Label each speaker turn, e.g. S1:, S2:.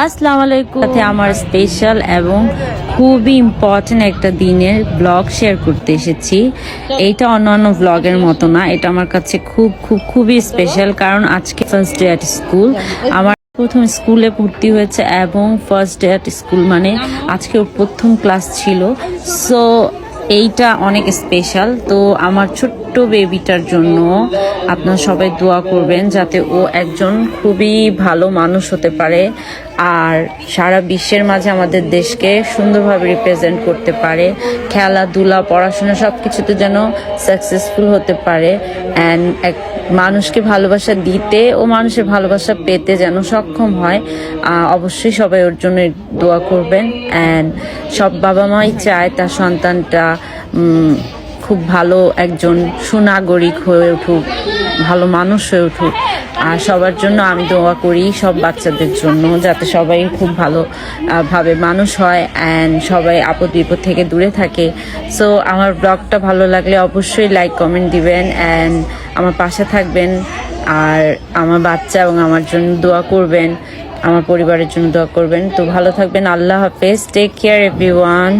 S1: আসসালামু আলাইকুম। সাথে আমার স্পেশাল এবং খুবই ইম্পর্টেন্ট একটা দিনের ব্লগ শেয়ার করতে এসেছি। এইটা অন্য অন্যান্য ব্লগের মতো না, এটা আমার কাছে খুব খুব, খুবই স্পেশাল কারণ আজকে ফার্স্ট ডে অ্যাট স্কুল আমার প্রথম স্কুলে ভর্তি হয়েছে এবং ফার্স্ট ডে অ্যাট স্কুল মানে আজকে প্রথম ক্লাস ছিল। সো এইটা অনেক স্পেশাল তো আমার ছোট্ট বেবিটার জন্য আপনারা সবাই দোয়া করবেন যাতে ও একজন খুবই ভালো মানুষ হতে পারে আর সারা বিশ্বের মাঝে আমাদের দেশকে সুন্দরভাবে রিপ্রেজেন্ট করতে পারে। খেলাধুলা, পড়াশোনা সব কিছুতে যেন সাকসেসফুল হতে পারে। অ্যান্ড এক মানুষকে ভালোবাসা দিতে ও মানুষের ভালোবাসা পেতে যেন সক্ষম হয় অবশ্যই সবাই ওর জন্য দোয়া করবেন। অ্যান্ড সব বাবা মাই চায় তার সন্তানটা খুব ভালো একজন সুনাগরিক হয়ে উঠুক। ভালো মানুষ হয়ে উঠুক। আর সবার জন্য আমি দোয়া করি সব বাচ্চাদের জন্য, যাতে সবাই খুব ভালো ভাবে মানুষ হয় অ্যান্ড সবাই আপদ বিপদ থেকে দূরে থাকে। সো আমার ব্লগটা ভালো লাগলে অবশ্যই লাইক কমেন্ট দিবেন অ্যান্ড আমার পাশে থাকবেন। আর আমার বাচ্চা এবং আমার জন্য দোয়া করবেন, আমার পরিবারের জন্য দোয়া করবেন। তো ভালো থাকবেন, আল্লাহ হাফেজ। Take care everyone